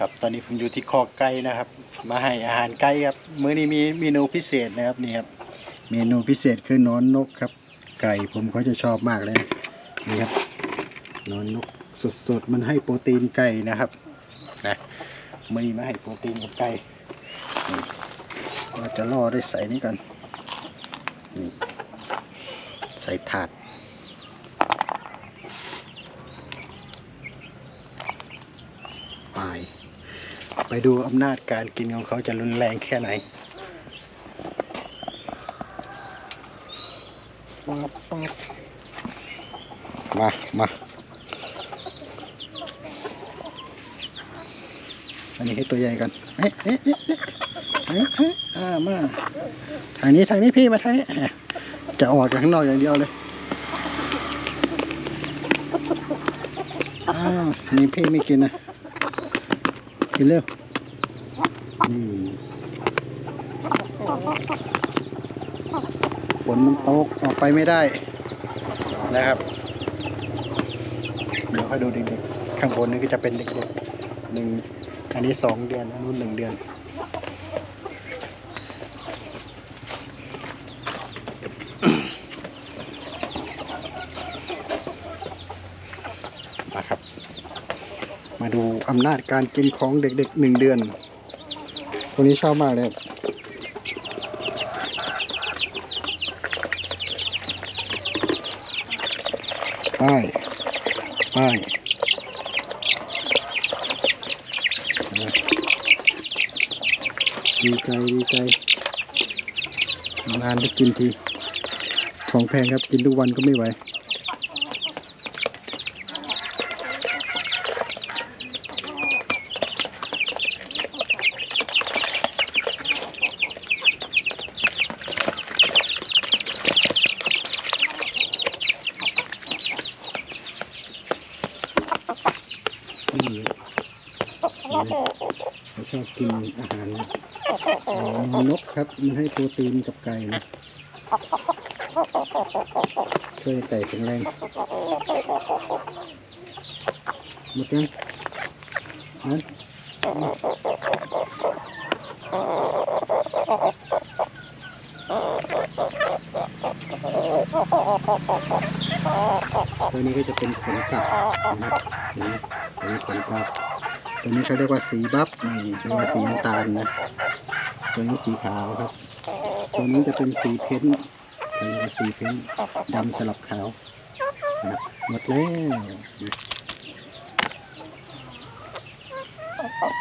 ครับตอนนี้ผมอยู่ที่คอไก่นะครับ มาให้อาหารไก่ครับมื้อนี้มีเมนูพิเศษนะครับนี่ครับเมนูพิเศษคือนอนนกครับ ไก่ผมเขาจะชอบมากเลยนี่ครับนอนนกสดๆมันให้โปรตีนไก่นะครับนะมื้อนี้มาให้โปรตีนกับไก่เราจะล่อด้วยใส่นี้กันใส่ถาดไป ไปดูอำนาจการกินของเขาจะรุนแรงแค่ไหนฟับฟับมา มา อันนี้ให้ตัวใหญ่กันเอ๊ะเอ๊ะเอ๊ะเอ๊ะเอ๊ะเอ๊ะอ่ามาทางนี้ทางนี้พี่มาทางนี้อะจะออกจากข้างนอกอย่างเดียวเลยอ้าวนี่พี่ไม่กินนะ กินเร็ว นี่ฝนมันตกออกไปไม่ได้ นะครับ เดี๋ยวค่อยดูเด็กๆข้างบนนี่ก็จะเป็นเด็กๆหนึ่งอันนี้สองเดือน อันนู้นหนึ่งเดือน มาครับ มาดูอำนาจการกินของเด็กๆหนึ่งเดือนคนนี้ชอบมากเลยไป้ายป้ายดีใจดีใจนานได้กินที ของแพงครับกินทุกวันก็ไม่ไหว นี่เขาชอบกินอาหารนกครับมันให้โปรตีนกับไก่นะช่วยไก่แข็งแรงหมดยังนะ ตัวนี้ก็จะเป็นขนกลับนะครับนไหมตัวนี้ขนกลับตัวนี้เขาเรียกว่าสีบัฟนี่เรียกว่าสีน้ำตาลนะตัวนี้สีขาวครับ ตัวนี้จะเป็นสีเพ้นตัวนี้เป็นสีเพ้นดำสลับขาวนะหมดแล้ว